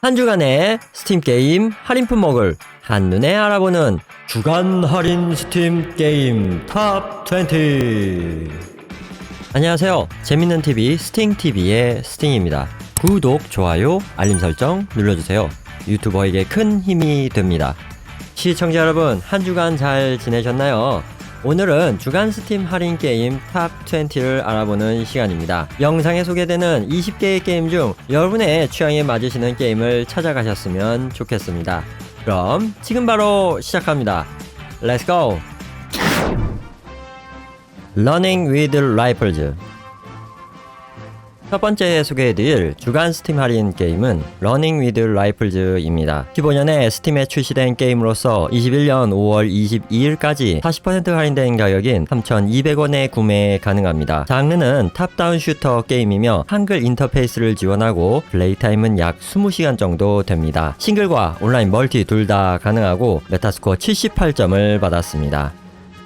한 주간의 스팀 게임 할인 품목을 한눈에 알아보는 주간 할인 스팀 게임 탑 20. 안녕하세요. 재밌는 TV 스팅 TV의 스팅입니다. 구독, 좋아요, 알림 설정 눌러주세요. 유튜버에게 큰 힘이 됩니다. 시청자 여러분, 한 주간 잘 지내셨나요? 오늘은 주간 스팀 할인 게임 탑 20를 알아보는 시간입니다. 영상에 소개되는 20개의 게임 중 여러분의 취향에 맞으시는 게임을 찾아가셨으면 좋겠습니다. 그럼 지금 바로 시작합니다. Let's go! Running with Rifles 첫 번째 소개해드릴 주간 스팀 할인 게임은 Running with Rifles입니다. 15년에 스팀에 출시된 게임으로서 21년 5월 22일까지 40% 할인된 가격인 3,200원에 구매 가능합니다. 장르는 탑다운 슈터 게임이며 한글 인터페이스를 지원하고 플레이 타임은 약 20시간 정도 됩니다. 싱글과 온라인 멀티 둘 다 가능하고 메타스코어 78점을 받았습니다.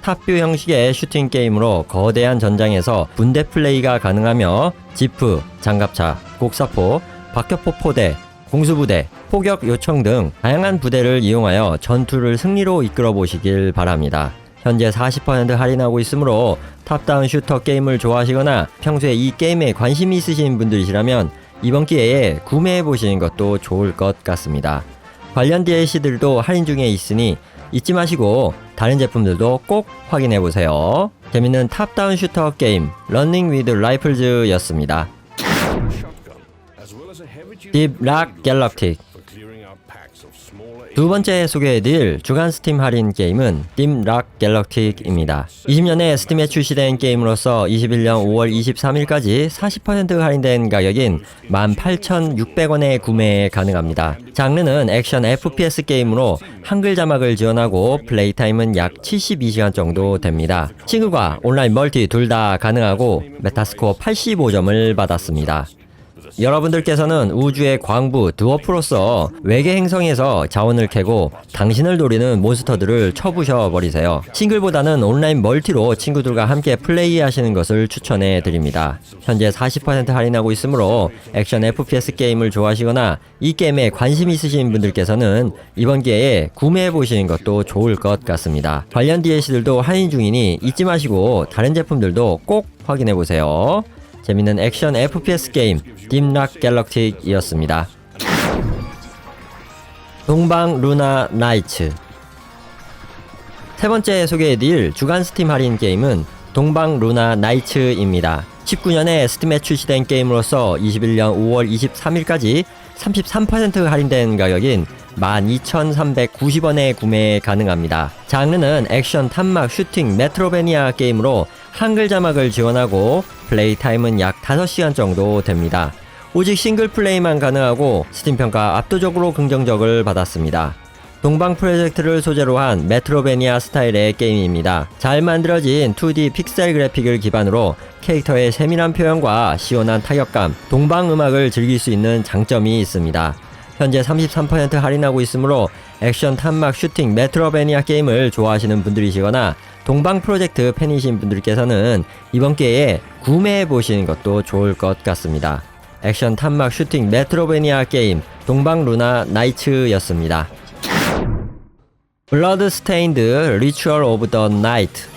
탑뷰 형식의 슈팅 게임으로 거대한 전장에서 분대 플레이가 가능하며 지프, 장갑차, 곡사포, 박격포 포대, 공수부대, 포격 요청 등 다양한 부대를 이용하여 전투를 승리로 이끌어 보시길 바랍니다. 현재 40% 할인하고 있으므로 탑다운 슈터 게임을 좋아하시거나 평소에 이 게임에 관심이 있으신 분들이시라면 이번 기회에 구매해 보시는 것도 좋을 것 같습니다. 관련 DLC들도 할인 중에 있으니 잊지 마시고 다른 제품들도 꼭 확인해 보세요. 재밌는 탑다운 슈터 게임 런닝 위드 라이플즈 였습니다. 딥락 갤럭틱 두 번째 소개해드릴 주간 스팀 할인 게임은 딥락 갤럭틱입니다. 20년에 스팀에 출시된 게임으로서 21년 5월 23일까지 40% 할인된 가격인 18,600원에 구매 가능합니다. 장르는 액션 FPS 게임으로 한글 자막을 지원하고 플레이 타임은 약 72시간 정도 됩니다. 싱글과 온라인 멀티 둘 다 가능하고 메타스코어 85점을 받았습니다. 여러분들께서는 우주의 광부 드워프로서 외계 행성에서 자원을 캐고 당신을 노리는 몬스터들을 쳐부셔 버리세요. 싱글보다는 온라인 멀티로 친구들과 함께 플레이하시는 것을 추천해 드립니다. 현재 40% 할인하고 있으므로 액션 FPS 게임을 좋아하시거나 이 게임에 관심 있으신 분들께서는 이번 기회에 구매해 보시는 것도 좋을 것 같습니다. 관련 DLC들도 할인 중이니 잊지 마시고 다른 제품들도 꼭 확인해 보세요. 재밌는 액션 FPS 게임 딥락 갤럭틱이었습니다. 동방 루나 나이츠 세 번째 소개해드릴 주간 스팀 할인 게임은 동방 루나 나이츠입니다. 19년에 스팀에 출시된 게임으로서 21년 5월 23일까지 33% 할인된 가격인 12,390원에 구매 가능합니다. 장르는 액션, 탐막, 슈팅, 메트로베니아 게임으로 한글 자막을 지원하고 플레이 타임은 약 5시간 정도 됩니다. 오직 싱글 플레이만 가능하고 스팀 평가 압도적으로 긍정적을 받았습니다. 동방 프로젝트를 소재로 한 메트로베니아 스타일의 게임입니다. 잘 만들어진 2D 픽셀 그래픽을 기반으로 캐릭터의 세밀한 표현과 시원한 타격감, 동방 음악을 즐길 수 있는 장점이 있습니다. 현재 33% 할인하고 있으므로 액션, 탐막, 슈팅, 메트로베니아 게임을 좋아하시는 분들이시거나 동방 프로젝트 팬이신 분들께서는 이번 기회에 구매해 보시는 것도 좋을 것 같습니다. 액션, 탐막, 슈팅, 메트로베니아 게임 동방 루나 나이츠였습니다. 블러드 스테인드 리추얼 오브 더 나이트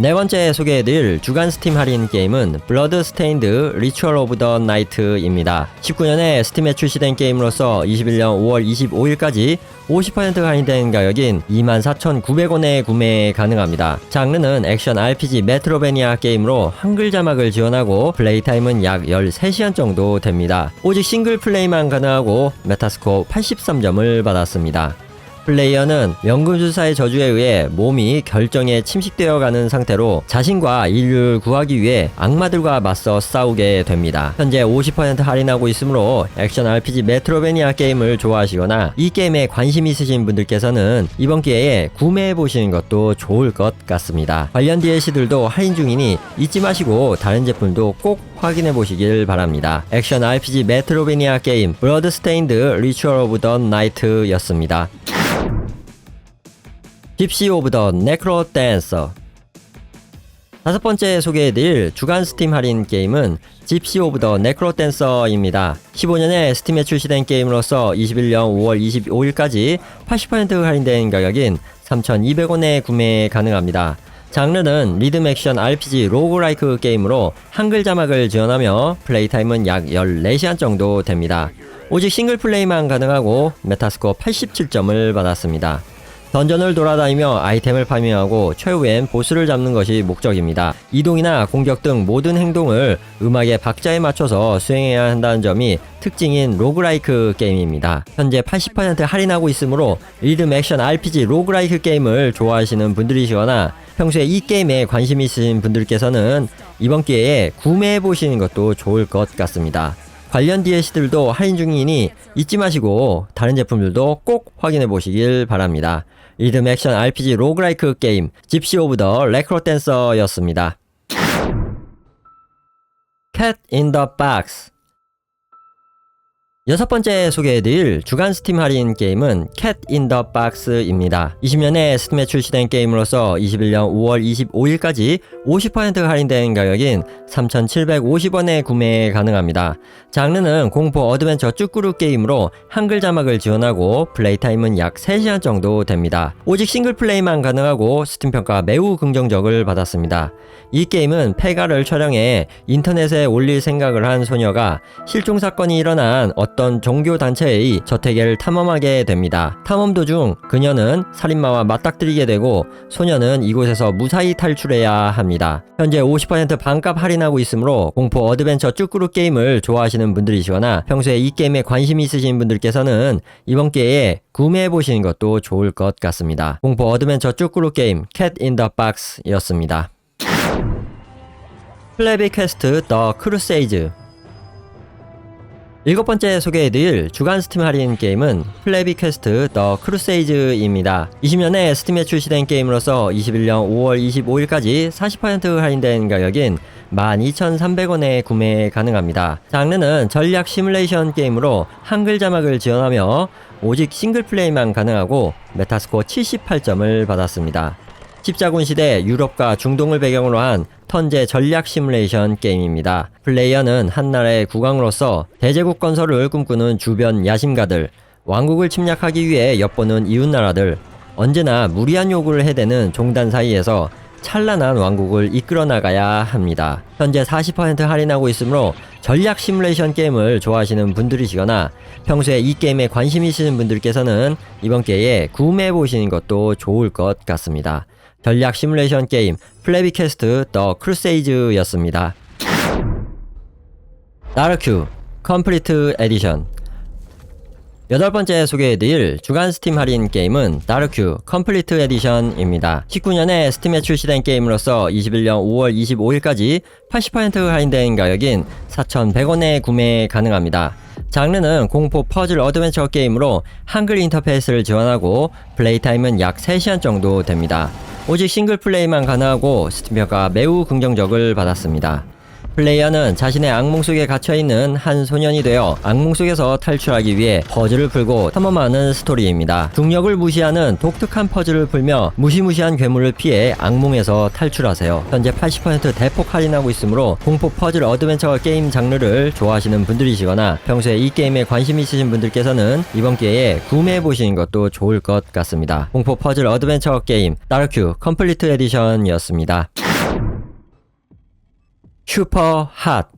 네 번째 소개해드릴 주간 스팀 할인 게임은 블러드 스테인드 리추얼 오브 더 나이트입니다. 19년에 스팀에 출시된 게임으로서 21년 5월 25일까지 50% 할인된 가격인 24,900원에 구매 가능합니다. 장르는 액션 RPG 메트로베니아 게임으로 한글 자막을 지원하고 플레이 타임은 약 13시간 정도 됩니다. 오직 싱글 플레이만 가능하고 메타스코어 83점을 받았습니다. 플레이어는 연금술사의 저주에 의해 몸이 결정에 침식되어 가는 상태로 자신과 인류를 구하기 위해 악마들과 맞서 싸우게 됩니다. 현재 50% 할인하고 있으므로 액션 RPG 메트로베니아 게임을 좋아하시거나 이 게임에 관심 있으신 분들께서는 이번 기회에 구매해 보시는 것도 좋을 것 같습니다. 관련 DLC들도 할인 중이니 잊지 마시고 다른 제품도 꼭 확인해 보시길 바랍니다. 액션 RPG 메트로베니아 게임 브러드 스테인드 리추얼 오브 더 나이트였습니다. 딥시 오브 더 네크로 댄서 다섯 번째 소개해드릴 주간 스팀 할인 게임은 집시 오브 더 네크로 댄서입니다. 15년에 스팀에 출시된 게임으로서 21년 5월 25일까지 80% 할인된 가격인 3,200원에 구매 가능합니다. 장르는 리듬 액션 RPG 로그라이크 게임으로 한글 자막을 지원하며 플레이 타임은 약 14시간 정도 됩니다. 오직 싱글 플레이만 가능하고 메타스코어 87점을 받았습니다. 던전을 돌아다니며 아이템을 파밍하고 최후엔 보스를 잡는 것이 목적입니다. 이동이나 공격 등 모든 행동을 음악의 박자에 맞춰서 수행해야 한다는 점이 특징인 로그라이크 게임입니다. 현재 80% 할인하고 있으므로 리듬 액션 RPG 로그라이크 게임을 좋아하시는 분들이시거나 평소에 이 게임에 관심 있으신 분들께서는 이번 기회에 구매해 보시는 것도 좋을 것 같습니다. 관련 DLC들도 할인 중이니 잊지 마시고 다른 제품들도 꼭 확인해 보시길 바랍니다. 리듬 액션 RPG 로그라이크 게임 집시 오브 더 레크로 댄서였습니다. Cat in the Box 여섯 번째 소개해드릴 주간 스팀 할인 게임은 Cat in the Box입니다. 20년에 스팀에 출시된 게임으로서 21년 5월 25일까지 50% 할인된 가격인 3,750원에 구매 가능합니다. 장르는 공포 어드벤처 쭈꾸루 게임으로 한글 자막을 지원하고 플레이 타임은 약 3시간 정도 됩니다. 오직 싱글 플레이만 가능하고 스팀 평가 매우 긍정적을 받았습니다. 이 게임은 폐가를 촬영해 인터넷에 올릴 생각을 한 소녀가 실종 사건이 일어난 어떤 종교 단체의 저택을 탐험하게 됩니다. 탐험 도중 그녀는 살인마와 맞닥뜨리게 되고 소녀는 이곳에서 무사히 탈출해야 합니다. 현재 50% 반값 할인하고 있으므로 공포 어드벤처 쭈꾸루 게임을 좋아하시는 분들이시거나 평소에 이 게임에 관심이 있으신 분들께서는 이번 기회에 구매해 보시는 것도 좋을 것 같습니다. 공포 어드벤처 쭈꾸루 게임 Cat in the Box였습니다. 플래비 퀘스트 더 크루세이즈 일곱 번째 소개해드릴 주간 스팀 할인 게임은 플래비 퀘스트 더 크루세이즈입니다. 20년에 스팀에 출시된 게임으로서 21년 5월 25일까지 40% 할인된 가격인 12,300원에 구매 가능합니다. 장르는 전략 시뮬레이션 게임으로 한글 자막을 지원하며 오직 싱글 플레이만 가능하고 메타스코어 78점을 받았습니다. 십자군 시대 유럽과 중동을 배경으로 한 턴제 전략 시뮬레이션 게임입니다. 플레이어는 한 나라의 국왕으로서 대제국 건설을 꿈꾸는 주변 야심가들, 왕국을 침략하기 위해 엿보는 이웃나라들, 언제나 무리한 요구를 해대는 종단 사이에서 찬란한 왕국을 이끌어 나가야 합니다. 현재 40% 할인하고 있으므로 전략 시뮬레이션 게임을 좋아하시는 분들이시거나 평소에 이 게임에 관심 있으신 분들께서는 이번 기회에 구매해 보시는 것도 좋을 것 같습니다. 전략 시뮬레이션 게임 플래비캐스트 더 크루세이즈였습니다. 나르큐 컴플리트 에디션 여덟 번째 소개해드릴 주간 스팀 할인 게임은 나르큐 컴플리트 에디션입니다. 19년에 스팀에 출시된 게임으로서 21년 5월 25일까지 80% 할인된 가격인 4,100원에 구매 가능합니다. 장르는 공포 퍼즐 어드벤처 게임으로 한글 인터페이스를 지원하고 플레이 타임은 약 3시간 정도 됩니다. 오직 싱글 플레이만 가능하고 스팀 평가 매우 긍정적을 받았습니다. 플레이어는 자신의 악몽 속에 갇혀있는 한 소년이 되어 악몽 속에서 탈출하기 위해 퍼즐을 풀고 탐험하는 스토리입니다. 중력을 무시하는 독특한 퍼즐을 풀며 무시무시한 괴물을 피해 악몽에서 탈출하세요. 현재 80% 대폭 할인하고 있으므로 공포 퍼즐 어드벤처 게임 장르를 좋아하시는 분들이시거나 평소에 이 게임에 관심 있으신 분들께서는 이번 기회에 구매해 보시는 것도 좋을 것 같습니다. 공포 퍼즐 어드벤처 게임 다르큐 컴플리트 에디션이었습니다. 슈퍼 핫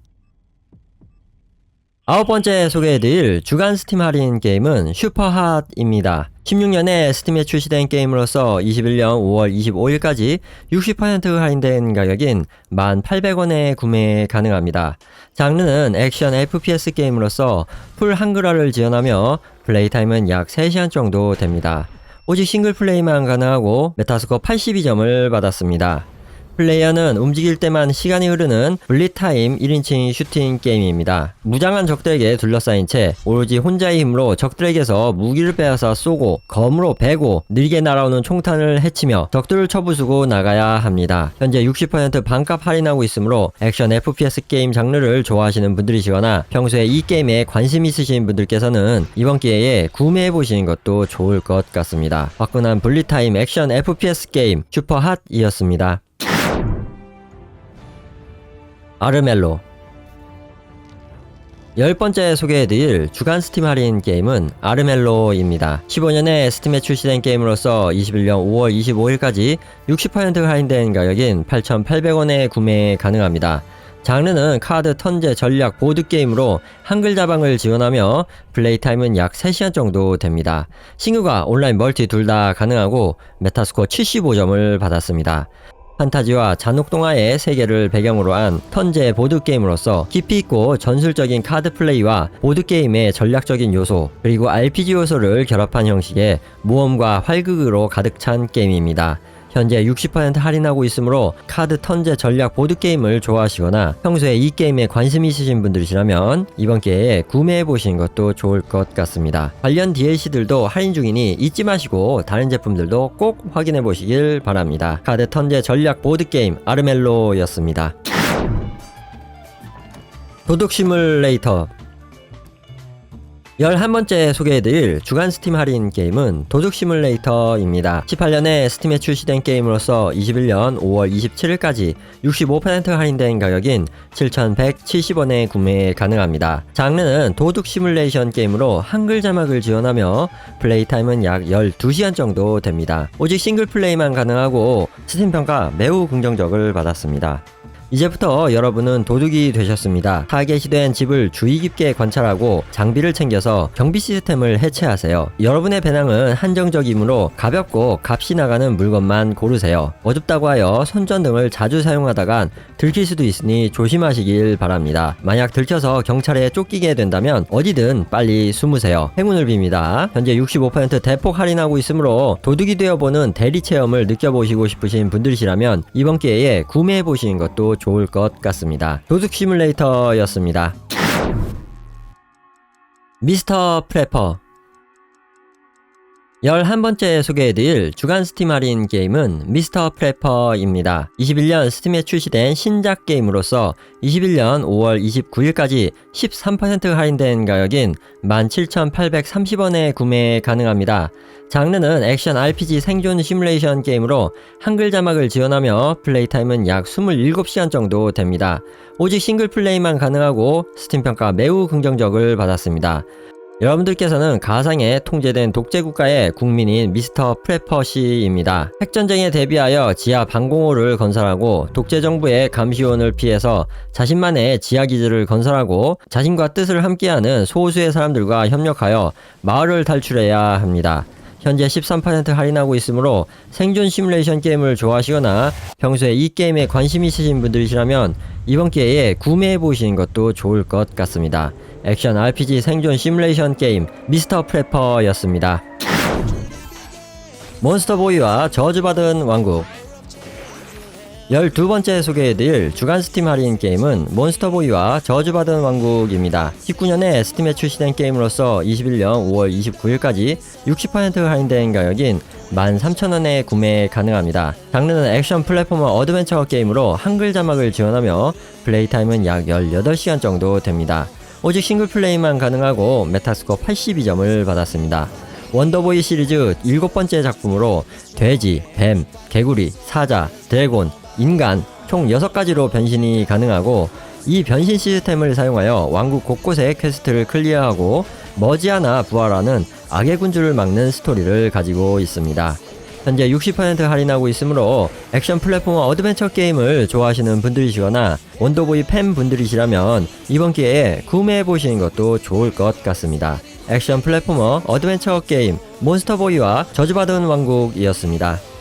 아홉 번째 소개해드릴 주간 스팀 할인 게임은 슈퍼 핫입니다. 16년에 스팀에 출시된 게임으로서 21년 5월 25일까지 60% 할인된 가격인 1,800원에 구매 가능합니다. 장르는 액션 FPS 게임으로서 풀 한글화를 지원하며 플레이 타임은 약 3시간 정도 됩니다. 오직 싱글 플레이만 가능하고 메타스코 82점을 받았습니다. 플레이어는 움직일 때만 시간이 흐르는 블리타임 1인칭 슈팅 게임입니다. 무장한 적들에게 둘러싸인 채 오로지 혼자의 힘으로 적들에게서 무기를 빼앗아 쏘고 검으로 베고 느리게 날아오는 총탄을 해치며 적들을 쳐부수고 나가야 합니다. 현재 60% 반값 할인하고 있으므로 액션 FPS 게임 장르를 좋아하시는 분들이시거나 평소에 이 게임에 관심 있으신 분들께서는 이번 기회에 구매해 보시는 것도 좋을 것 같습니다. 화끈한 블리타임 액션 FPS 게임 슈퍼 핫이었습니다. 아르멜로 열 번째 소개해드릴 주간 스팀 할인 게임은 아르멜로입니다. 15년에 스팀에 출시된 게임으로서 21년 5월 25일까지 60% 할인된 가격인 8,800원에 구매 가능합니다. 장르는 카드 턴제 전략 보드게임으로 한글 자방을 지원하며 플레이 타임은 약 3시간 정도 됩니다. 싱글과 온라인 멀티 둘 다 가능하고 메타스코어 75점을 받았습니다. 판타지와 잔혹동화의 세계를 배경으로 한 턴제 보드게임으로서 깊이 있고 전술적인 카드 플레이와 보드게임의 전략적인 요소 그리고 RPG 요소를 결합한 형식의 모험과 활극으로 가득 찬 게임입니다. 현재 60% 할인하고 있으므로 카드 턴제 전략 보드게임을 좋아하시거나 평소에 이 게임에 관심 있으신 분들이시라면 이번 기회에 구매해 보시는 것도 좋을 것 같습니다. 관련 DLC들도 할인 중이니 잊지 마시고 다른 제품들도 꼭 확인해 보시길 바랍니다. 카드 턴제 전략 보드게임 아르멜로였습니다. 도둑 시뮬레이터 11번째 소개해드릴 주간 스팀 할인 게임은 도둑 시뮬레이터입니다. 18년에 스팀에 출시된 게임으로서 21년 5월 27일까지 65% 할인된 가격인 7,170원에 구매 가능합니다. 장르는 도둑 시뮬레이션 게임으로 한글 자막을 지원하며 플레이 타임은 약 12시간 정도 됩니다. 오직 싱글 플레이만 가능하고 스팀 평가 매우 긍정적을 받았습니다. 이제부터 여러분은 도둑이 되셨습니다. 타겟이 된 집을 주의 깊게 관찰하고 장비를 챙겨서 경비 시스템을 해체하세요. 여러분의 배낭은 한정적이므로 가볍고 값이 나가는 물건만 고르세요. 어둡다고 하여 손전등을 자주 사용하다간 들킬 수도 있으니 조심하시길 바랍니다. 만약 들켜서 경찰에 쫓기게 된다면 어디든 빨리 숨으세요. 행운을 빕니다. 현재 65% 대폭 할인하고 있으므로 도둑이 되어보는 대리 체험을 느껴보시고 싶으신 분들이시라면 이번 기회에 구매해보시는 것도 좋을 것 같습니다. 도둑 시뮬레이터였습니다. 미스터 프레퍼 11번째 소개해드릴 주간 스팀 할인 게임은 미스터 프레퍼입니다. 21년 스팀에 출시된 신작 게임으로서 21년 5월 29일까지 13% 할인된 가격인 17,830원에 구매 가능합니다. 장르는 액션 RPG 생존 시뮬레이션 게임으로 한글 자막을 지원하며 플레이 타임은 약 27시간 정도 됩니다. 오직 싱글 플레이만 가능하고 스팀 평가 매우 긍정적을 받았습니다. 여러분들께서는 가상에 통제된 독재 국가의 국민인 미스터 프레퍼시입니다. 핵전쟁에 대비하여 지하 방공호를 건설하고 독재 정부의 감시원을 피해서 자신만의 지하 기지를 건설하고 자신과 뜻을 함께하는 소수의 사람들과 협력하여 마을을 탈출해야 합니다. 현재 13% 할인하고 있으므로 생존 시뮬레이션 게임을 좋아하시거나 평소에 이 게임에 관심 있으신 분들이시라면 이번 기회에 구매해 보시는 것도 좋을 것 같습니다. 액션 RPG 생존 시뮬레이션 게임 미스터 프레퍼였습니다. 몬스터보이와 저주받은 왕국 12번째 소개해드릴 주간 스팀 할인 게임은 몬스터보이와 저주받은 왕국입니다. 19년에 스팀에 출시된 게임으로서 21년 5월 29일까지 60% 할인된 가격인 13,000원에 구매 가능합니다. 장르는 액션 플랫포머 어드벤처 게임으로 한글 자막을 지원하며 플레이 타임은 약 18시간 정도 됩니다. 오직 싱글 플레이만 가능하고 메타스코 82점을 받았습니다. 원더보이 시리즈 일곱 번째 작품으로 돼지, 뱀, 개구리, 사자, 드래곤, 인간 총 6가지로 변신이 가능하고 이 변신 시스템을 사용하여 왕국 곳곳의 퀘스트를 클리어하고 머지않아 부활하는 악의 군주를 막는 스토리를 가지고 있습니다. 현재 60% 할인하고 있으므로 액션 플랫폼 어드벤처 게임을 좋아하시는 분들이시거나 원더보이 팬분들이시라면 이번 기회에 구매해 보시는 것도 좋을 것 같습니다. 액션 플랫포머 어드벤처 게임 몬스터보이와 저주받은 왕국이었습니다.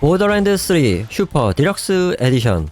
보더랜드 3 슈퍼 디럭스 에디션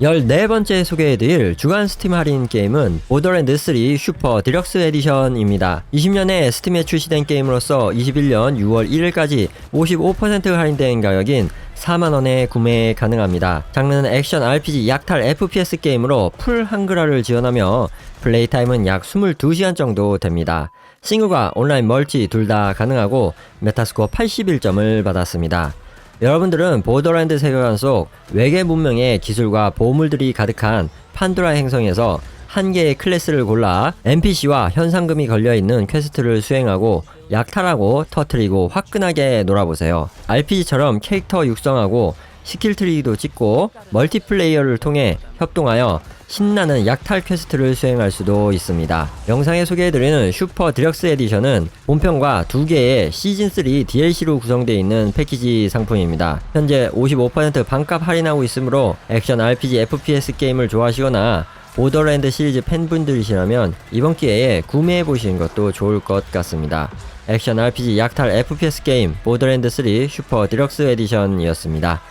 14번째 소개해드릴 주간 스팀 할인 게임은 보더랜드 3 슈퍼 디럭스 에디션입니다. 20년에 스팀에 출시된 게임으로서 21년 6월 1일까지 55% 할인된 가격인 4만원에 구매 가능합니다. 장르는 액션 RPG 약탈 FPS 게임으로 풀 한글화를 지원하며 플레이 타임은 약 22시간 정도 됩니다. 싱글과 온라인 멀티 둘 다 가능하고 메타스코어 81점을 받았습니다. 여러분들은 보더랜드 세계관 속 외계 문명의 기술과 보물들이 가득한 판도라 행성에서 한 개의 클래스를 골라 NPC와 현상금이 걸려있는 퀘스트를 수행하고 약탈하고 터트리고 화끈하게 놀아보세요. RPG처럼 캐릭터 육성하고 스킬 트리도 찍고 멀티플레이어를 통해 협동하여 신나는 약탈 퀘스트를 수행할 수도 있습니다. 영상에 소개해드리는 슈퍼 디럭스 에디션은 본편과 두 개의 시즌3 DLC로 구성되어 있는 패키지 상품입니다. 현재 55% 반값 할인하고 있으므로 액션 RPG FPS 게임을 좋아하시거나 보더랜드 시리즈 팬분들이시라면 이번 기회에 구매해 보시는 것도 좋을 것 같습니다. 액션 RPG 약탈 FPS 게임 보더랜드 3 슈퍼 디럭스 에디션이었습니다.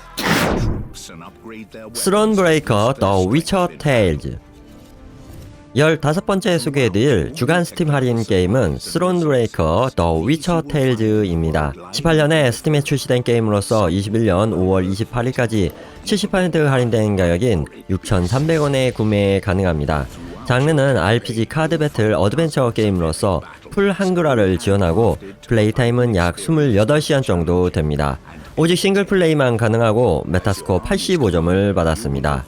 스런 브레이커 더 위쳐 테일즈 15번째 소개해드릴 주간 스팀 할인 게임은 스론 브레이커 더 위쳐 테일즈입니다. 18년에 스팀에 출시된 게임으로서 21년 5월 28일까지 70% 할인된 가격인 6,300원에 구매 가능합니다. 장르는 RPG 카드 배틀 어드벤처 게임으로서 풀 한글화를 지원하고 플레이 타임은 약 28시간 정도 됩니다. 오직 싱글 플레이만 가능하고 메타스코어 85점을 받았습니다.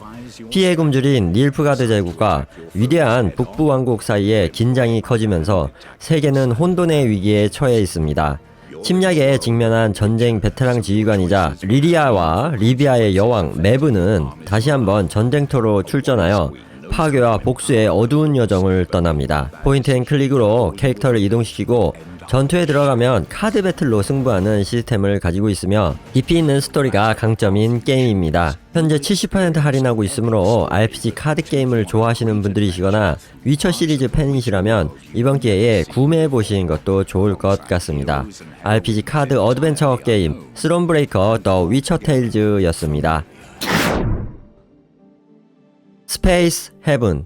피해 굶주린 닐프가드 제국과 위대한 북부 왕국 사이에 긴장이 커지면서 세계는 혼돈의 위기에 처해 있습니다. 침략에 직면한 전쟁 베테랑 지휘관이자 리리아와 리비아의 여왕 메브는 다시 한번 전쟁터로 출전하여 파괴와 복수의 어두운 여정을 떠납니다. 포인트 앤 클릭으로 캐릭터를 이동시키고 전투에 들어가면 카드 배틀로 승부하는 시스템을 가지고 있으며 깊이 있는 스토리가 강점인 게임입니다. 현재 70% 할인하고 있으므로 RPG 카드 게임을 좋아하시는 분들이시거나 위쳐 시리즈 팬이시라면 이번 기회에 구매해 보시는 것도 좋을 것 같습니다. RPG 카드 어드벤처 게임 스론 브레이커 더 위쳐 테일즈였습니다. 스페이스 헤븐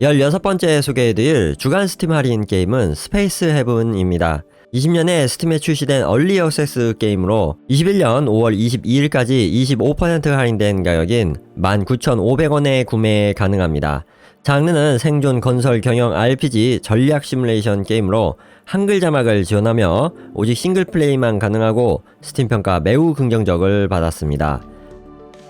16번째 소개해드릴 주간 스팀 할인 게임은 스페이스 헤븐입니다. 20년에 스팀에 출시된 얼리 어세스 게임으로 21년 5월 22일까지 25% 할인된 가격인 19,500원에 구매 가능합니다. 장르는 생존 건설 경영 RPG 전략 시뮬레이션 게임으로 한글 자막을 지원하며 오직 싱글 플레이만 가능하고 스팀 평가 매우 긍정적을 받았습니다.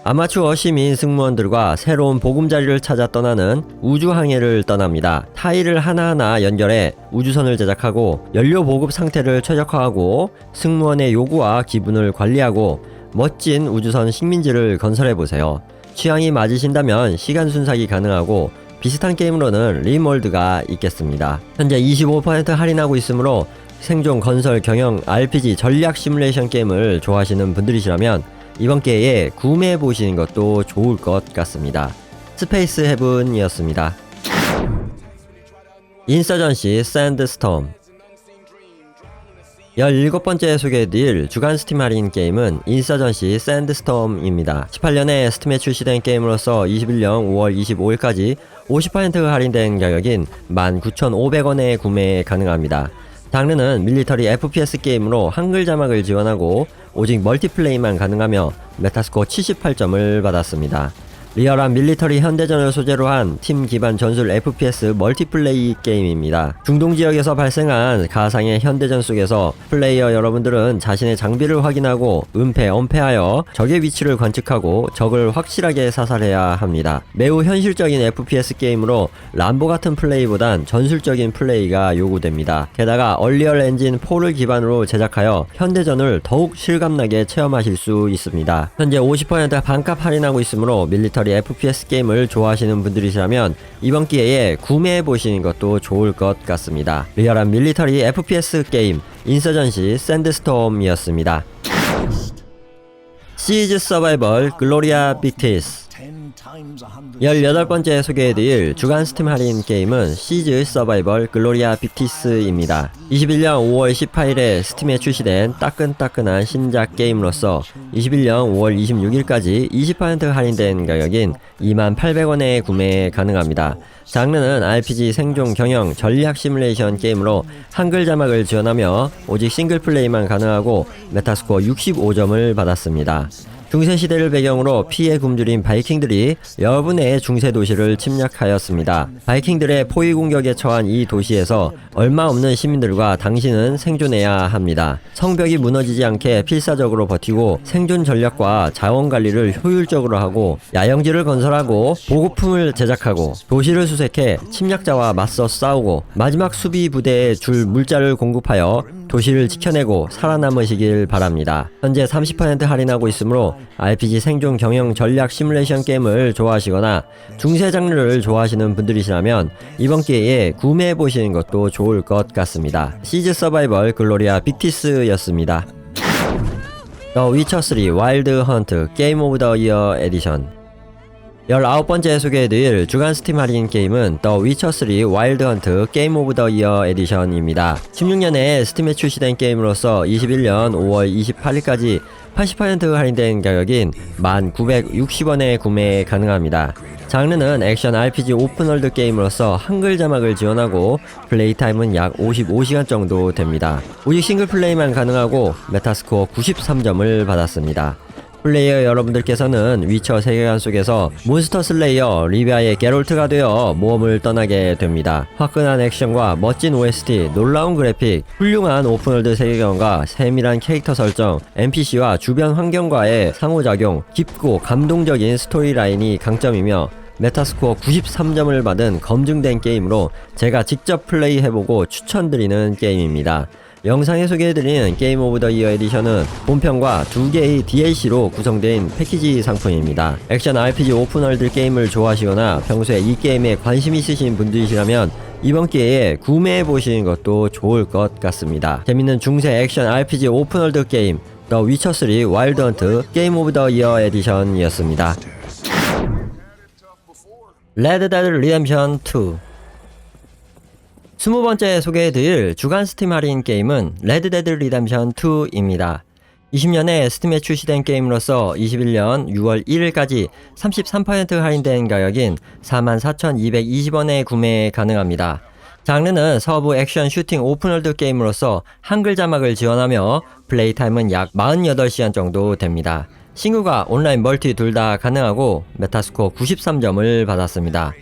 아마추어 시민 승무원들과 새로운 보금자리를 찾아 떠나는 우주 항해를 떠납니다. 타일을 하나하나 연결해 우주선을 제작하고 연료 보급 상태를 최적화하고 승무원의 요구와 기분을 관리하고 멋진 우주선 식민지를 건설해 보세요. 취향이 맞으신다면 시간 순삭이 가능하고 비슷한 게임으로는 리몰드가 있겠습니다. 현재 25% 할인하고 있으므로 생존 건설 경영 RPG 전략 시뮬레이션 게임을 좋아하시는 분들이시라면 이번 기회에 구매해 보시는 것도 좋을 것 같습니다. 스페이스 헤븐이었습니다. 인서전시 샌드스톰 17번째 소개해드릴 주간 스팀 할인 게임은 인서전시 샌드스톰입니다. 18년에 스팀에 출시된 게임으로서 21년 5월 25일까지 50% 할인된 가격인 19,500원에 구매 가능합니다. 장르는 밀리터리 FPS 게임으로 한글 자막을 지원하고 오직 멀티플레이만 가능하며 메타스코어 78점을 받았습니다. 리얼한 밀리터리 현대전을 소재로 한 팀 기반 전술 FPS 멀티플레이 게임입니다. 중동 지역에서 발생한 가상의 현대전 속에서 플레이어 여러분들은 자신의 장비를 확인하고 은폐, 엄폐하여 적의 위치를 관측하고 적을 확실하게 사살해야 합니다. 매우 현실적인 FPS 게임으로 람보 같은 플레이보단 전술적인 플레이가 요구됩니다. 게다가 얼리얼 엔진 4를 기반으로 제작하여 현대전을 더욱 실감나게 체험하실 수 있습니다. 현재 50% 반값 할인하고 있으므로 밀리터리 FPS 게임을 좋아하시는 분들이시라면 이번 기회에 구매해 보시는 것도 좋을 것 같습니다. 리얼한 밀리터리 FPS 게임 인서전시 샌드스톰이었습니다. 시즈 서바이벌 글로리아 빅티스 18번째 소개해드릴 주간 스팀 할인 게임은 시즈 서바이벌 글로리아 빅티스입니다. 21년 5월 18일에 스팀에 출시된 따끈따끈한 신작 게임으로서 21년 5월 26일까지 20% 할인된 가격인 28,800원에 구매 가능합니다. 장르는 RPG 생존 경영 전략 시뮬레이션 게임으로 한글 자막을 지원하며 오직 싱글 플레이만 가능하고 메타스코어 65점을 받았습니다. 중세 시대를 배경으로 피해 굶주린 바이킹들이 여분의 중세 도시를 침략하였습니다. 바이킹들의 포위 공격에 처한 이 도시에서 얼마 없는 시민들과 당신은 생존해야 합니다. 성벽이 무너지지 않게 필사적으로 버티고 생존 전략과 자원 관리를 효율적으로 하고 야영지를 건설하고 보급품을 제작하고 도시를 수색해 침략자와 맞서 싸우고 마지막 수비 부대에 줄 물자를 공급하여 도시를 지켜내고 살아남으시길 바랍니다. 현재 30% 할인하고 있으므로 RPG 생존 경영 전략 시뮬레이션 게임을 좋아하시거나 중세 장르를 좋아하시는 분들이시라면 이번 기회에 구매해 보시는 것도 좋을 것 같습니다. 시즈 서바이벌 글로리아 빅티스였습니다. 더 위쳐 3 와일드 헌트 게임 오브 더 이어 에디션 19번째 소개해드릴 주간 스팀 할인 게임은 더 위쳐 3 와일드 헌트 게임 오브 더 이어 에디션입니다. 16년에 스팀에 출시된 게임으로서 21년 5월 28일까지 80% 할인된 가격인 1,960원에 구매 가능합니다. 장르는 액션 RPG 오픈월드 게임으로서 한글 자막을 지원하고 플레이 타임은 약 55시간 정도 됩니다. 오직 싱글 플레이만 가능하고 메타스코어 93점을 받았습니다. 플레이어 여러분들께서는 위쳐 세계관 속에서 몬스터 슬레이어 리비아의 게롤트가 되어 모험을 떠나게 됩니다. 화끈한 액션과 멋진 OST, 놀라운 그래픽, 훌륭한 오픈월드 세계관과 세밀한 캐릭터 설정, NPC와 주변 환경과의 상호작용, 깊고 감동적인 스토리라인이 강점이며 메타스코어 93점을 받은 검증된 게임으로 제가 직접 플레이해보고 추천드리는 게임입니다. 영상에 소개해드린 게임 오브 더 이어 에디션은 본편과 두 개의 DLC로 구성된 패키지 상품입니다. 액션 RPG 오픈월드 게임을 좋아하시거나 평소에 이 게임에 관심 있으신 분들이시라면 이번 기회에 구매해 보시는 것도 좋을 것 같습니다. 재밌는 중세 액션 RPG 오픈월드 게임 더 위쳐3 와일드 헌트 게임 오브 더 이어 에디션이었습니다. 레드 데드 리뎀션 2 스무 번째 소개해드릴 주간 스팀 할인 게임은 레드 데드 리뎀션 2입니다. 20년에 스팀에 출시된 게임으로서 21년 6월 1일까지 33% 할인된 가격인 44,220원에 구매 가능합니다. 장르는 서부 액션 슈팅 오픈월드 게임으로서 한글 자막을 지원하며 플레이 타임은 약 48시간 정도 됩니다. 싱글과 온라인 멀티 둘 다 가능하고 메타스코어 93점을 받았습니다.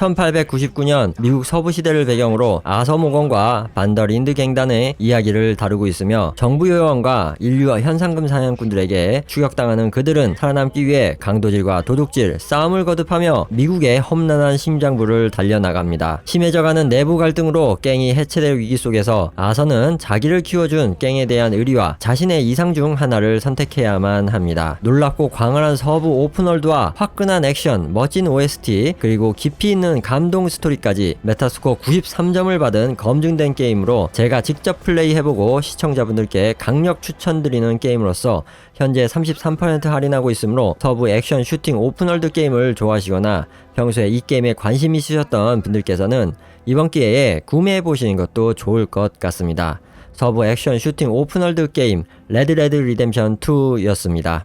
1899년 미국 서부 시대를 배경으로 아서모건과 반더린드 갱단의 이야기를 다루고 있으며 정부 요원과 인류와 현상금 사냥꾼들에게 추격당하는 그들은 살아남기 위해 강도질과 도둑질, 싸움을 거듭하며 미국의 험난한 심장부를 달려나갑니다. 심해져가는 내부 갈등으로 갱이 해체될 위기 속에서 아서는 자기를 키워준 갱에 대한 의리와 자신의 이상 중 하나를 선택해야만 합니다. 놀랍고 광활한 서부 오픈월드와 화끈한 액션, 멋진 OST, 그리고 깊이 있는 감동 스토리까지 메타스코어 93점을 받은 검증된 게임으로 제가 직접 플레이해보고 시청자분들께 강력 추천드리는 게임으로서 현재 33% 할인하고 있으므로 서부 액션 슈팅 오픈월드 게임을 좋아하시거나 평소에 이 게임에 관심 있으셨던 분들께서는 이번 기회에 구매해보시는 것도 좋을 것 같습니다. 서부 액션 슈팅 오픈월드 게임 레드레드 리뎀션 2였습니다.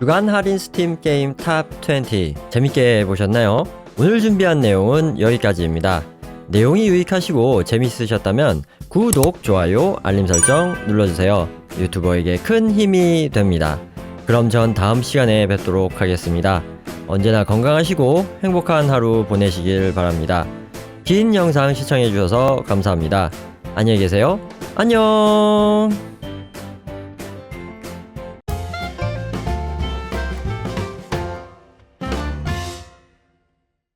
주간 할인 스팀 게임 탑 20 재밌게 보셨나요? 오늘 준비한 내용은 여기까지입니다. 내용이 유익하시고 재밌으셨다면 구독, 좋아요, 알림 설정 눌러주세요. 유튜버에게 큰 힘이 됩니다. 그럼 전 다음 시간에 뵙도록 하겠습니다. 언제나 건강하시고 행복한 하루 보내시길 바랍니다. 긴 영상 시청해주셔서 감사합니다. 안녕히 계세요. 안녕!